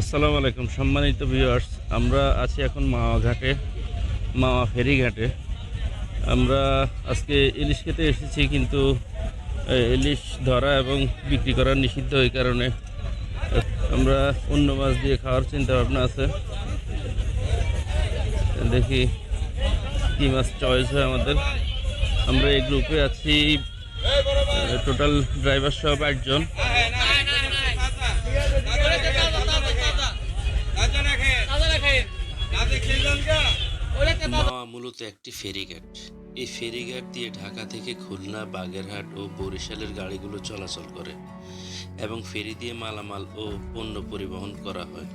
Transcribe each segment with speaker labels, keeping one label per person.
Speaker 1: আসসালামু আলাইকুম, সম্মানিত ভিউয়ার্স আমরা আছি এখন মাওয়া ঘাটে, মাওয়া ফেরি ঘাটে। আমরা আজকে ইলিশ খেতে এসেছি, কিন্তু ইলিশ ধরা এবং বিক্রি করা নিষিদ্ধ এই কারণে। আমরা অন্য মাছ দিয়ে খাওয়ার চিন্তা ভাবনা আছে। দেখি কী মাছ চয়েস হয় আমাদের। আমরা এই গ্রুপে আছি টোটাল ড্রাইভার সহ আটজন।
Speaker 2: মাওয়া মূলত একটি ফেরিঘাট। এই ফেরিঘাট দিয়ে ঢাকা থেকে খুলনা, বাগেরহাট ও বরিশালের গাড়িগুলো চলাচল করে এবং ফেরি দিয়ে মালামাল ও পণ্য পরিবহন করা হয়।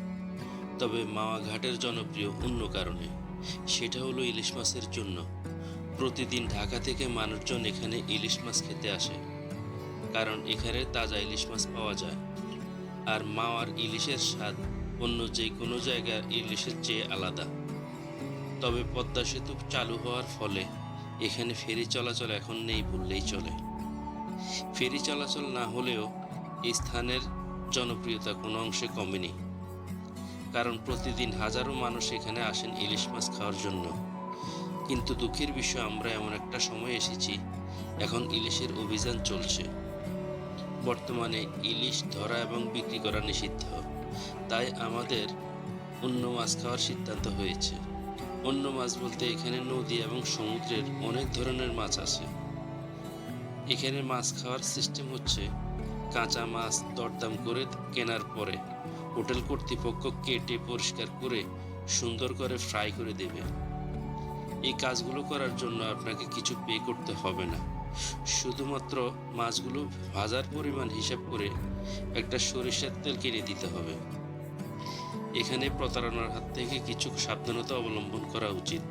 Speaker 2: তবে মাওয়া ঘাটের জনপ্রিয় অন্য কারণে, সেটা হলো ইলিশ মাছের জন্য। প্রতিদিন ঢাকা থেকে মানুষজন এখানে ইলিশ মাছ খেতে আসে, কারণ এখানে তাজা ইলিশ মাছ পাওয়া যায়। আর মাওয়ার ইলিশের স্বাদ অন্য যে কোনো জায়গার ইলিশের চেয়ে আলাদা। তবে পদ্মা সেতু চালু হওয়ার ফলে এখানে ফেরি চলাচল এখন নেই বললেই চলে। ফেরি চলাচল না হলেও এই স্থানের জনপ্রিয়তা কোনো অংশে কমেনি। কারণ প্রতিদিন হাজারো মানুষ এখানে আসেন ইলিশ মাছ খাওয়ার জন্য। কিন্তু দুঃখের বিষয়, আমরা এমন একটা সময় এসেছি, এখন ইলিশের অভিযান চলছে। বর্তমানে ইলিশ ধরা এবং বিক্রি করা নিষিদ্ধ। তাই আমাদের অন্য মাছ খাওয়ার সিদ্ধান্ত হয়েছে। অন্য মাছ বলতে এখানে নদী এবং সমুদ্রের অনেক ধরনের মাছ আছে। এখানে মাছ খাওয়ার সিস্টেম হচ্ছে কাঁচা মাছ দরদাম করে কেনার পরে হোটেল কর্তৃপক্ষ কেটে পরিষ্কার করে সুন্দর করে ফ্রাই করে দেবে। এই কাজগুলো করার জন্য আপনাকে কিছু পে করতে হবে না। শুধুমাত্র মাছগুলো ভাজার পরিমাণ হিসাব করে একটা সরিষার তেল কিনে দিতে হবে। এখানে প্রতারণার হাত থেকে কিছু সাবধানতা অবলম্বন করা উচিত।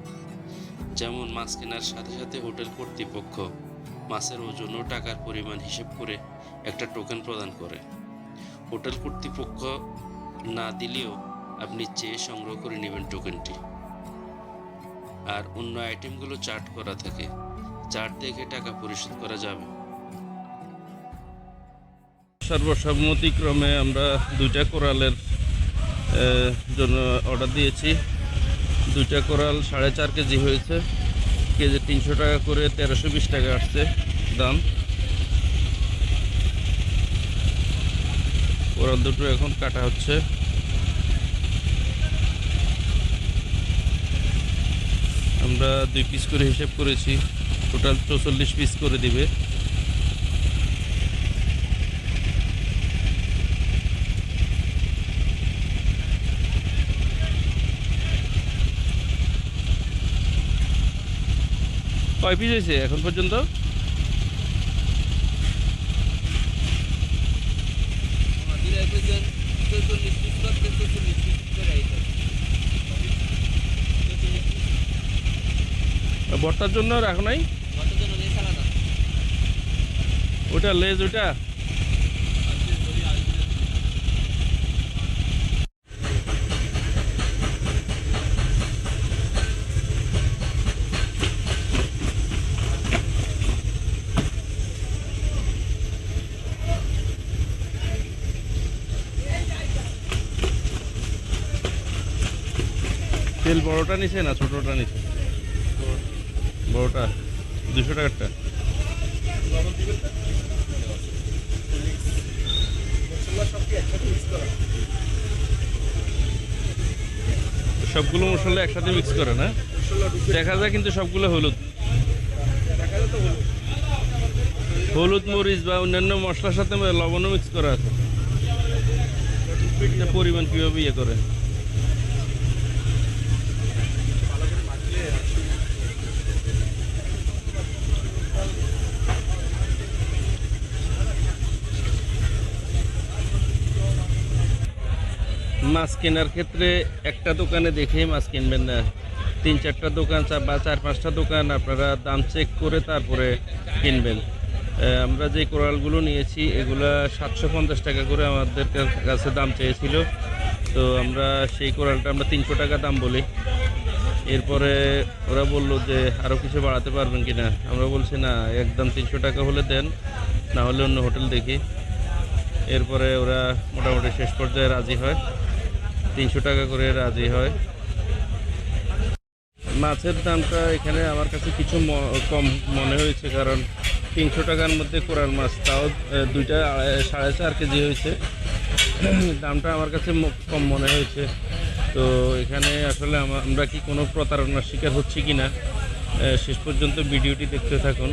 Speaker 2: যেমন মাছ কেনার সাথে সাথে হোটেল কর্তৃপক্ষ মাছের ওজন ও টাকার পরিমাণ হিসেব করে একটা টোকেন প্রদান করে। হোটেল কর্তৃপক্ষ না দিলেও আপনি চেয়ে সংগ্রহ করে নেবেন টোকেনটি। আর অন্য আইটেমগুলো চার্ট করা থাকে। চার্ট দেখে টাকা পরিশোধ করা যাবে।
Speaker 1: সর্বসম্মতিক্রমে আমরা দুইটা কোরালের জন্য অর্ডার দিয়েছি। দুইটা কোরাল সাড়ে চার কেজি হয়েছে। কেজি তিনশো টাকা করে তেরোশো বিশ টাকা আসছে দাম। কোরাল দুটো এখন কাটা হচ্ছে। আমরা দুই পিস করে হিসেব করেছি। টোটাল চৌচল্লিশ পিস করে দিবে। কয় পিস হয়েছে এখন পর্যন্ত? বর্তার জন্য রাখো নাই? ওটা লেজ ওটা তেল বড়টা নিছে না ছোটটা নিছে? বড়টা, দুশো টাকারটা। সবগুলো মশলা একসাথে মিক্স করে, না? দেখা যায় কিন্তু সবগুলো হলুদ। হলুদ, মরিচ বা অন্যান্য মশলার সাথে লবণও মিক্স করা আছে। পরিমাণ কীভাবে ইয়ে করে? মাছ কেনার ক্ষেত্রে একটা দোকানে দেখেই মাছ কিনবেন না। তিন, চারটা দোকান বা চার, পাঁচটা দোকান আপনারা দাম চেক করে তারপরে কিনবেন। আমরা যে কোরালগুলো নিয়েছি, এগুলা সাতশো পঞ্চাশ টাকা করে আমাদের কাছে দাম চেয়েছিল। তো আমরা সেই কোরালটা আমরা তিনশো টাকা দাম বলি। এরপরে ওরা বলল যে আরও কিছু বাড়াতে পারবেন কি না আমরা বলছি, না, একদম তিনশো টাকা হলে দেন, না হলে অন্য হোটেল দেখি। এরপরে ওরা মোটামুটি শেষ পর্যায়ে রাজি হয়। তিনশো টাকা করে রাজি হয়। মাছের দামটা এখানে আমার কাছে কিছু কম মনে হয়েছে কারণ তিনশো টাকার মধ্যে কোরাল মাছ, তাও দুইটা সাড়ে চার কেজি হয়েছে। দামটা আমার কাছে কম মনে হয়েছে। তো এখানে আসলে আমরা কি কোনো প্রতারণার শিকার হচ্ছি কি না শেষ পর্যন্ত ভিডিওটি দেখতে থাকুন।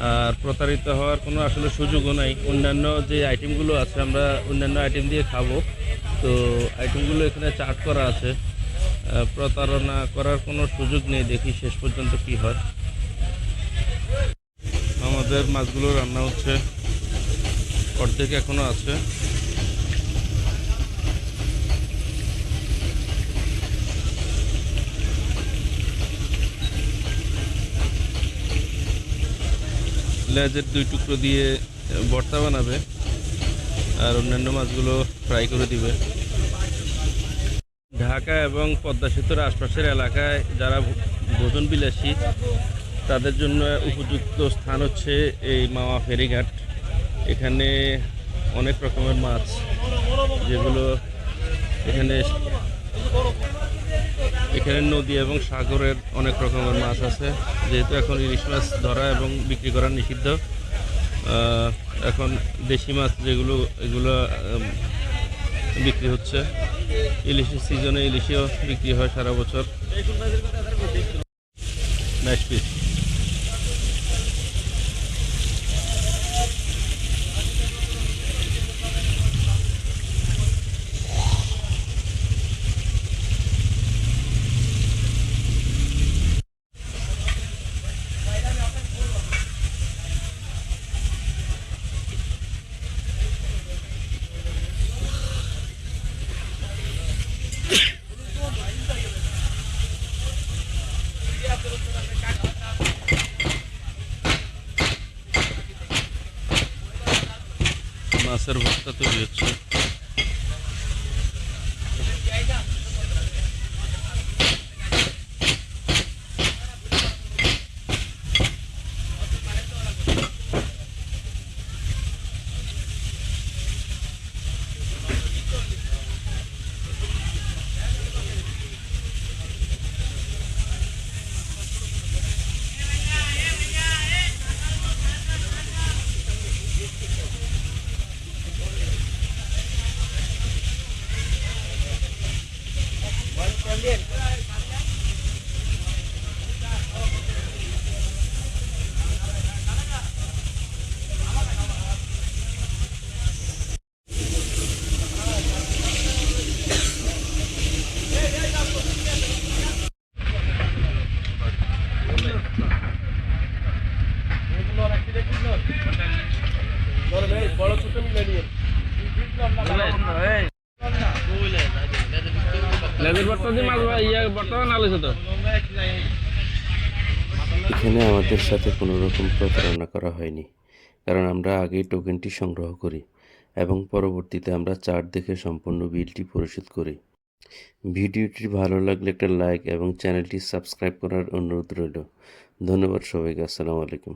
Speaker 1: আর প্রতারিত হওয়ার কোনো আসলে সুযোগও নাই। অন্যান্য যে আইটেমগুলো আছে, আমরা অন্যান্য আইটেম দিয়ে খাব। তো আইটেমগুলো এখানে চার্ট করা আছে। প্রতারণা করার কোনো সুযোগ নেই, দেখি শেষ পর্যন্ত কি হয়। আমাদের মাছগুলো রান্না হচ্ছে। অর্ধেক এখনও আছে। লেজের দুই টুকরো দিয়ে ভর্তা বানাবে আর অন্যান্য মাছগুলো ফ্রাই করে দিবে। ঢাকা এবং পদ্মা সেতুর আশপাশের এলাকায় যারা ভোজন বিলাসী, তাদের জন্য উপযুক্ত স্থান হচ্ছে এই মাওয়া ফেরিঘাট। এখানে অনেক রকমের মাছ, যেগুলো এখানে এখানে নদী এবং সাগরের অনেক রকমের মাছ আছে। যেহেতু এখন ইলিশ মাছ ধরা এবং বিক্রি করা নিষিদ্ধ এখন দেশি মাছ যেগুলো, এগুলো বিক্রি হচ্ছে। ইলিশের সিজনে ইলিশও বিক্রি হয় সারা বছর। বাইশ পিস মাছের ভর্তা তৈরি হচ্ছে।
Speaker 2: এখানে আমাদের সাথে কোনো রকম প্রতারণা করা হয়নি, কারণ আমরা আগেই টোকেনটি সংগ্রহ করি এবং পরবর্তীতে আমরা চার্ট দেখে সম্পূর্ণ বিলটি পরিশোধ করি। ভিডিওটি ভালো লাগলে একটা লাইক এবং চ্যানেলটি সাবস্ক্রাইব করার অনুরোধ রইল। ধন্যবাদ সবাইকে, আসসালামু আলাইকুম।